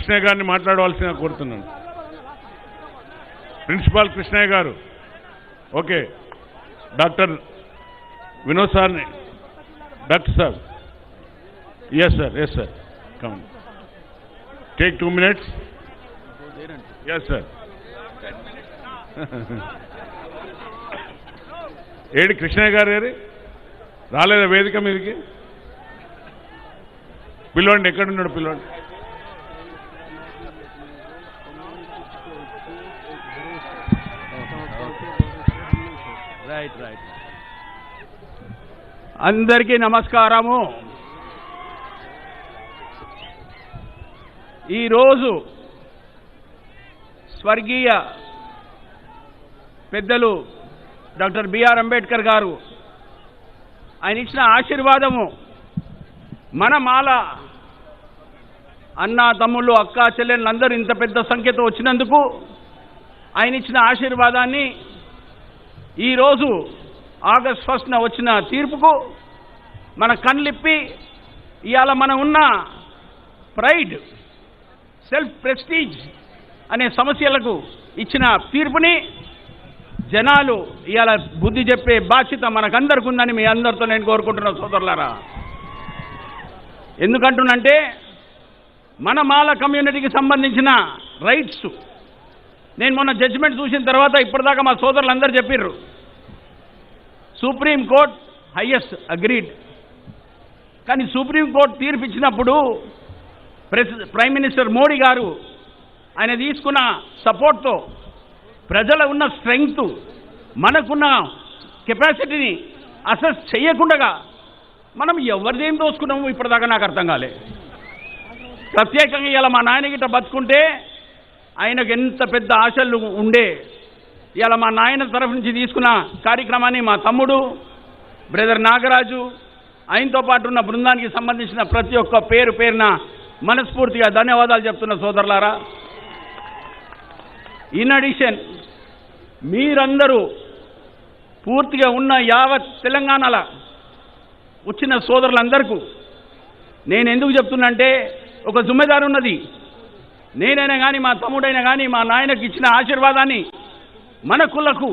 కృష్ణయ్య గారిని మాట్లాడవలసిన కోరుతున్నాను. ప్రిన్సిపాల్ కృష్ణయ్య గారు ఓకే డాక్టర్ వినోద్ సార్ని doctor sir yes sir yes sir come take two minutes yes sir AD Krishnaiah garu ఏరి? రాలేదా వేదిక మీదకి? పిల్లోండి ఎక్కడున్నాడు పిల్లోండి? రైట్ రైట్ అందరికీ నమస్కారము. ఈరోజు స్వర్గీయ పెద్దలు డాక్టర్ బిఆర్ అంబేద్కర్ గారు ఆయన ఇచ్చిన ఆశీర్వాదము మన మాల అన్న తమ్ముళ్ళు అక్క చెల్లెళ్ళందరూ ఇంత పెద్ద సంఖ్యతో వచ్చినందుకు ఆయన ఇచ్చిన ఆశీర్వాదాన్ని ఈరోజు ఆగస్ట్ ఫస్ట్న వచ్చిన తీర్పుకు మన కన్లిప్పి ఇవాళ మనం ఉన్న ప్రైడ్ సెల్ఫ్ ప్రెస్టీజ్ అనే సమస్యలకు ఇచ్చిన తీర్పుని జనాలు ఇవాళ బుద్ధి చెప్పే బాధ్యత మనకందరికి ఉందని మీ అందరితో నేను కోరుకుంటున్నా సోదరులారా. ఎందుకంటున్నంటే మన మాల కమ్యూనిటీకి సంబంధించిన రైట్స్ నేను మొన్న జడ్జిమెంట్ చూసిన తర్వాత ఇప్పటిదాకా మా సోదరులు అందరూ చెప్పిర్రు. సుప్రీం కోర్ట్ హయ్యెస్ట్ అగ్రీడ్ కానీ సుప్రీం కోర్ట్ తీర్పు ఇచ్చినప్పుడు ప్రెస్ ప్రైమ్ మినిస్టర్ మోడీ గారు ఆయన తీసుకున్న సపోర్ట్తో ప్రజల ఉన్న స్ట్రెంగ్త్ మనకున్న కెపాసిటీని అసెస్ చేయకుండా మనం ఎవరిదేం దోసుకున్నాము ఇప్పటిదాకా నాకు అర్థం కాలే. ప్రత్యేకంగా ఇలా మా నాయన గిట్ట బతుకుంటే ఆయనకు ఎంత పెద్ద ఆశలు ఉండే ఇలా మా నాయన తరఫు నుంచి తీసుకున్న కార్యక్రమాన్ని మా తమ్ముడు బ్రదర్ నాగరాజు ఆయనతో పాటు ఉన్న బృందానికి సంబంధించిన ప్రతి ఒక్క పేరు పేరున మనస్ఫూర్తిగా ధన్యవాదాలు చెప్తున్న సోదరులారా. ఇన్ అడిషన్ మీరందరూ పూర్తిగా ఉన్న యావత్ తెలంగాణలో వచ్చిన సోదరులందరికీ నేను ఎందుకు చెప్తున్నంటే ఒక జుమ్మెదారు ఉన్నది. నేనైనా కానీ మా తమ్ముడైనా కానీ మా నాయనకి ఇచ్చిన ఆశీర్వాదాన్ని మన కులకు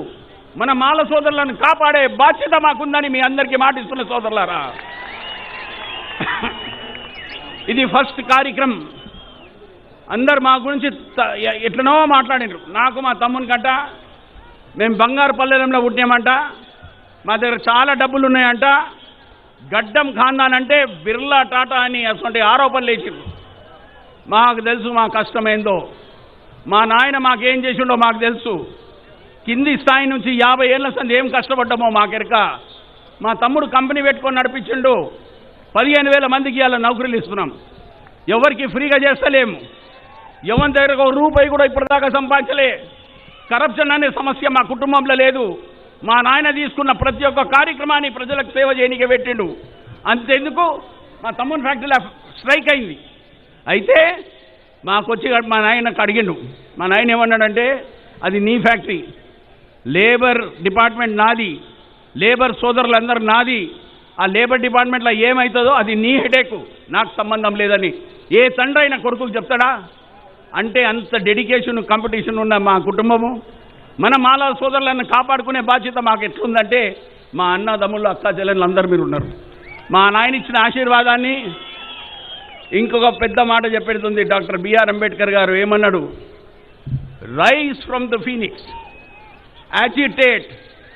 మన మాల సోదరులను కాపాడే బాధ్యత మాకుందని మీ అందరికీ మాటిస్తున్న సోదరులారా. ఇది ఫస్ట్ కార్యక్రమం. అందరు మా గురించి ఎట్లనో మాట్లాడినారు. నాకు మా తమ్ముని కంట మేము బంగారు పల్లెలంలో పుట్టినామంట మా దగ్గర చాలా డబ్బులు ఉన్నాయంట. గడ్డం ఖాందాన్ అంటే బిర్లా టాటా అని అటువంటి ఆరోపణలు లేచిరు మాకు తెలుసు మా కష్టమేందో. మా నాయన మాకేం చేసిండో మాకు తెలుసు. కింది స్థాయి నుంచి యాభై ఏళ్ళ సంది ఏం కష్టపడ్డామో మాకెరక మా తమ్ముడు కంపెనీ పెట్టుకొని నడిపించిండు. పదిహేను వేల మందికి ఇలా నౌకరీలు ఇస్తున్నాం. ఎవరికి ఫ్రీగా చేస్తలేము ఎవరి దగ్గర ఒక రూపాయి కూడా ఇప్పటిదాకా సంపాదించలే. కరప్షన్ అనే సమస్య మా కుటుంబంలో లేదు. మా నాయన తీసుకున్న ప్రతి ఒక్క కార్యక్రమాన్ని ప్రజలకు సేవ చేయనికే పెట్టిండు. అంతెందుకు? మా తమ్ముని ఫ్యాక్టరీలో స్ట్రైక్ అయింది. అయితే మాకొచ్చి మా నాయనకు అడిగిండు మా నాయన ఏమన్నాడంటే అది నీ ఫ్యాక్టరీ. లేబర్ డిపార్ట్మెంట్ నాది. లేబర్ సోదరులందరూ నాది. ఆ లేబర్ డిపార్ట్మెంట్లో ఏమవుతుందో అది నీ హెడేక్. నాకు సంబంధం లేదని. ఏ తండ్రి అయినా కొడుకులు చెప్తాడా? అంటే అంత డెడికేషన్ కాంపిటీషన్ ఉన్న మా కుటుంబము. మన మాల సోదరులను కాపాడుకునే బాధ్యత మాకు ఎట్లుందంటే మా అన్న తమ్ముళ్ళు అక్క చెల్లెళ్ళు అందరూ మీరు ఉన్నారు మా నాయన ఇచ్చిన ఆశీర్వాదాన్ని ఇంకొక పెద్ద మాట చెప్పేటుంది డాక్టర్ బిఆర్ అంబేద్కర్ గారు ఏమన్నాడు? Rise from the phoenix agitate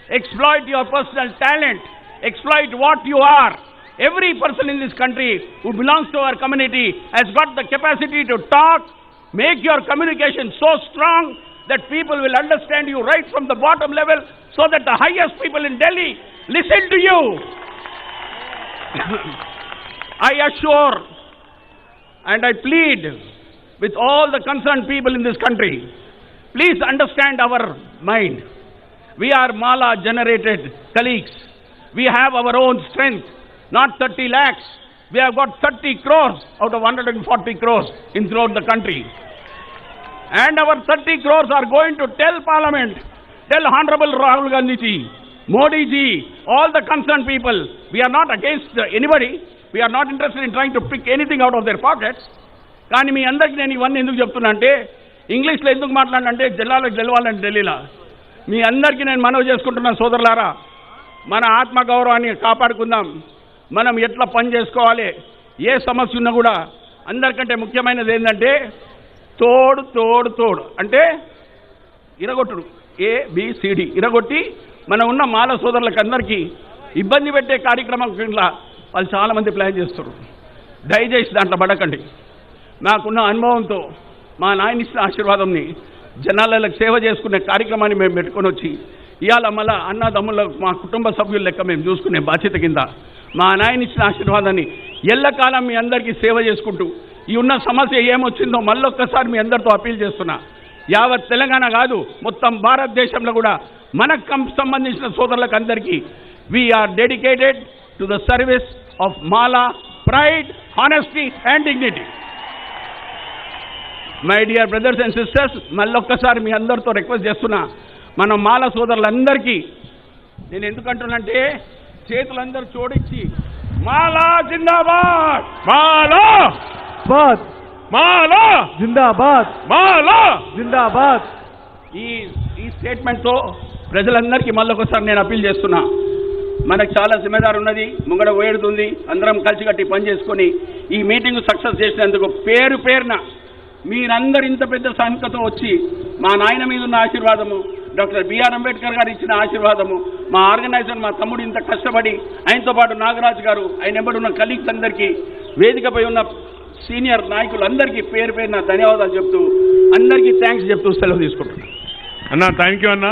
exploit your personal talent exploit what you are every person in this country who belongs to our community has got the capacity to talk make your communication so strong that people will understand you right from the bottom level so that the highest people in Delhi listen to you I assure and I plead with all the concerned people in this country, please understand our mind. We are Mala generated colleagues. We have our own strength, not 30 lakhs. We have got 30 crores out of 140 crores in throughout the country. And our 30 crores are going to tell Parliament, tell Honorable Rahul Gandhi ji, Modi ji, all the concerned people, we are not against anybody. We are not interested in trying to pick anything out of their pockets కానీ మీ అందరికీ నేను ఇవన్నీ ఎందుకు చెప్తున్నా అంటే ఇంగ్లీష్లో ఎందుకు మాట్లాడినంటే జిల్లాలకు గెలవాలని ఢిల్లీలో మీ అందరికీ నేను మనవి చేసుకుంటున్నాను సోదరులారా. మన ఆత్మగౌరవాన్ని కాపాడుకుందాం. మనం ఎట్లా పని చేసుకోవాలి? ఏ సమస్య ఉన్నా కూడా అందరికంటే ముఖ్యమైనది ఏంటంటే తోడు తోడు తోడు. అంటే ఇరగొట్టుడు. ఏ బిసిడి ఇరగొట్టి మన ఉన్న మాల సోదరులకు అందరికీ ఇబ్బంది పెట్టే కార్యక్రమం కింద వాళ్ళు చాలామంది ప్లాన్ చేస్తారు. దయచేసి దాంట్లో పడకండి. నాకున్న అనుభవంతో మా నాయన ఇచ్చిన ఆశీర్వాదంని జనాలకు సేవ చేసుకునే కార్యక్రమాన్ని మేము పెట్టుకొని వచ్చి ఇవాళ మళ్ళా అన్నదమ్ముల మా కుటుంబ సభ్యుల లెక్క మేము చూసుకునే బాధ్యత కింద మా నాయన ఇచ్చిన ఆశీర్వాదాన్ని ఎల్లకాలం మీ అందరికీ సేవ చేసుకుంటూ ఈ ఉన్న సమస్య ఏమొచ్చిందో మళ్ళొక్కసారి మీ అందరితో అప్పీల్ చేస్తున్నా. యావత్ తెలంగాణ కాదు మొత్తం భారతదేశంలో కూడా మనకు సంబంధించిన సోదరులకు అందరికీ we are dedicated to the service of Mala pride honesty and dignity my dear brothers and sisters మళ్ళొక్కసారి మీ అందరితో రిక్వెస్ట్ చేస్తున్నా మన మాల సోదరులందరికీ. నేను ఎందుకంటున్నంటే చేతులందరూ జోడించి మాలా జిందాబాద్ మాలా బాద్. మాలా జిందాబాద్. మాలా. జిందాబాద్. ఈ ఈ స్టేట్మెంట్తో ప్రజలందరికీ మళ్ళొకసారి నేను అప్పీల్ చేస్తున్నా. మనకు చాలా జిమ్మేదారు ఉన్నది ముంగడ వేడుతుంది అందరం కలిసికట్టి పని చేసుకొని ఈ మీటింగ్ సక్సెస్ చేసినందుకు పేరు పేరున మీరందరు ఇంత పెద్ద సంఖ్యతో వచ్చి మా నాయన మీద ఉన్న ఆశీర్వాదము డాక్టర్ బిఆర్ అంబేద్కర్ గారు ఇచ్చిన ఆశీర్వాదము మా ఆర్గనైజర్ మా తమ్ముడు ఇంత కష్టపడి ఆయనతో పాటు నాగరాజ్ గారు ఆయన వెంబడి ఉన్న కలీగ్స్ అందరికీ వేదికపై ఉన్న సీనియర్ నాయకులందరికీ పేరు పేరున ధన్యవాదాలు చెప్తూ అందరికీ థ్యాంక్స్ చెప్తూ సెలవు తీసుకుంటున్నాను. అన్న థ్యాంక్ యూ అన్నా.